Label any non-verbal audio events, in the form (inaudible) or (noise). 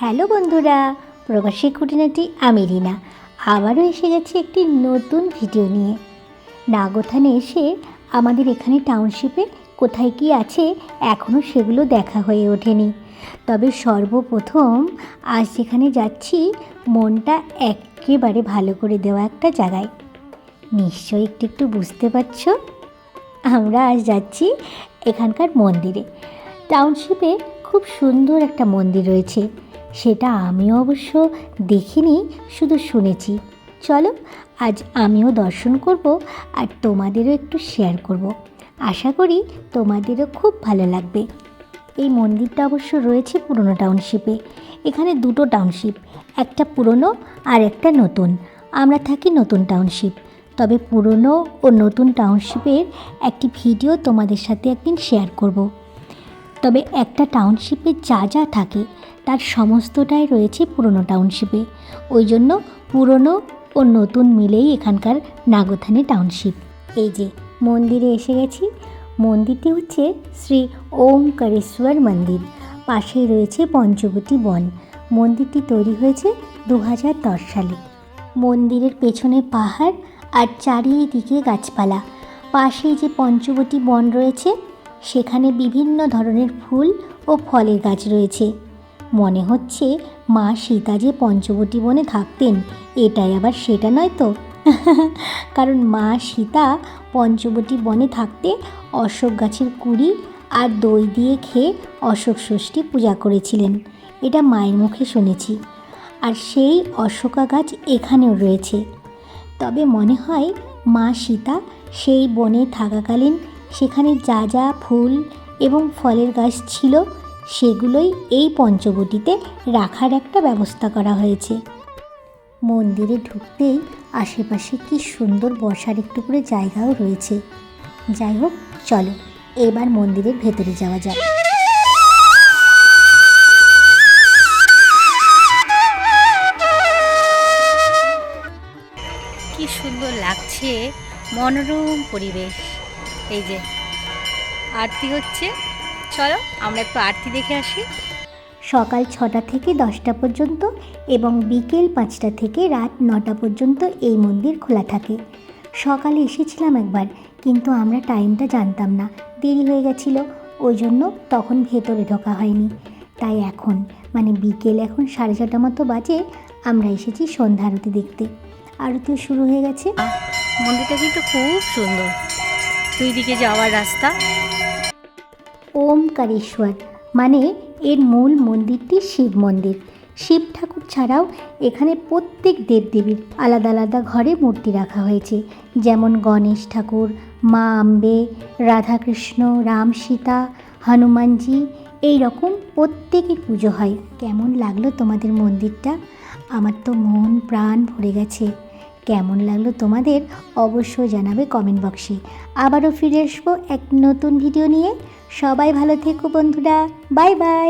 Hello বন্ধুরা, প্রবাসী খুঁটিনাটি আমি রিনা। আবারও এসে গেছি একটি নতুন ভিডিও নিয়ে। নাগোথানে এসে আমাদের এখানে টাউনশিপে কোথায় কি আছে এখনও সেগুলো দেখা হয়ে ওঠেনি। তবে সর্বপ্রথম আজ যেখানে যাচ্ছি, মনটা একেবারে ভালো করে দেওয়া একটা জায়গায়। নিশ্চয়ই একটু একটু বুঝতে পারছ? আমরা আজ যাচ্ছি এখানকার মন্দিরে। টাউনশিপে খুব সুন্দর একটা মন্দির রয়েছে। সেটা আমিও অবশ্য দেখিনি, শুধু শুনেছি। চলো, আজ আমিও দর্শন করব আর তোমাদেরও একটু শেয়ার করব। আশা করি তোমাদেরও খুব ভালো লাগবে। এই মন্দিরটা অবশ্য রয়েছে পুরনো টাউনশিপে এখানে দুটো টাউনশিপ একটা পুরনো আর একটা নতুন। আমরা থাকি নতুন টাউনশিপ তবে পুরনো ও নতুন টাউনশিপের একটি ভিডিও তোমাদের সাথে একদিন শেয়ার করব। তবে একটা টাউনশিপে যা যা থাকে, তার সমস্তটাই রয়েছে পুরনো টাউনশিপে। ওই জন্য পুরনো ও নতুন মিলেই এখানকার নাগোথানে টাউনশিপ। এই যে, মন্দিরে এসে গেছি। মন্দিরটি হচ্ছে শ্রী ওমকারেশ্বর মন্দির। পাশেই রয়েছে পঞ্চবতী বন। মন্দিরটি তৈরি হয়েছে দু হাজার দশ সালে। মন্দিরের পেছনে পাহাড় আর চারিদিকে গাছপালা। পাশেই যে পঞ্চবতী বন রয়েছে সেখানে বিভিন্ন ধরনের ফুল ও ফলের গাছ রয়েছে। মনে হচ্ছে মা সীতা যে পঞ্চবতী বনে থাকতেন, এটাই আবার সেটা নয় তো? (laughs) কারণ মা সীতা পঞ্চবতী বনে থাকতে অশোক গাছের কুড়ি আর দই দিয়ে খেয়ে অশোক ষষ্ঠী পূজা করেছিলেন। এটা মায়ের মুখে শুনেছি। আর সেই অশোকা গাছ এখানেও রয়েছে। তবে মনে হয় মা সীতা সেই বনে থাকাকালীন সেখানে যা যা ফুল এবং ফলের গাছ ছিল, সেগুলোই এই পঞ্চবটিতে রাখার একটা ব্যবস্থা করা হয়েছে। মন্দিরে ঢুকতেই আশেপাশে কি সুন্দর বসার একটু করে জায়গাও রয়েছে। যাই হোক, চলো, এবার মন্দিরের ভেতরে যাওয়া যাক। কি সুন্দর লাগছে, মনোরম পরিবেশ। এই যে আরতি হচ্ছে। চলো আমরা একটু আরতি দেখে আসি। সকাল ছটা থেকে দশটা পর্যন্ত এবং বিকেল পাঁচটা থেকে রাত নটা পর্যন্ত এই মন্দির খোলা থাকে। সকালে এসেছিলাম একবার কিন্তু আমরা টাইমটা জানতাম না। দেরি হয়ে গেছিল ওই জন্য তখন ভেতরে ঢোকা হয়নি। তাই এখন মানে বিকেল এখন সাড়ে ছটা মতো বাজে আমরা এসেছি সন্ধ্যা আরতি দেখতে। আরতিও শুরু হয়ে গেছে। মন্দিরটা কিন্তু খুব সুন্দর। দুই দিকে যাওয়ার রাস্তা? ওমকারেশ্বর মানে এর মূল মন্দিরটি শিব মন্দির। শিব ঠাকুর ছাড়াও এখানে প্রত্যেক দেবদেবীর আলাদা আলাদা ঘরে মূর্তি রাখা হয়েছে। যেমন গণেশ ঠাকুর, মা আম্বে, রাধাকৃষ্ণ, রাম সীতা, হনুমানজি, এই রকম প্রত্যেকের পুজো হয়। কেমন লাগল তোমাদের মন্দিরটা? আমার তো মন প্রাণ ভরে গেছে। কেমন লাগল তোমাদের অবশ্যই জানাবে কমেন্ট বক্সে আবারও ফিরে আসব এক নতুন ভিডিও নিয়ে। সবাই ভালো থেকো বন্ধুরা। Bye bye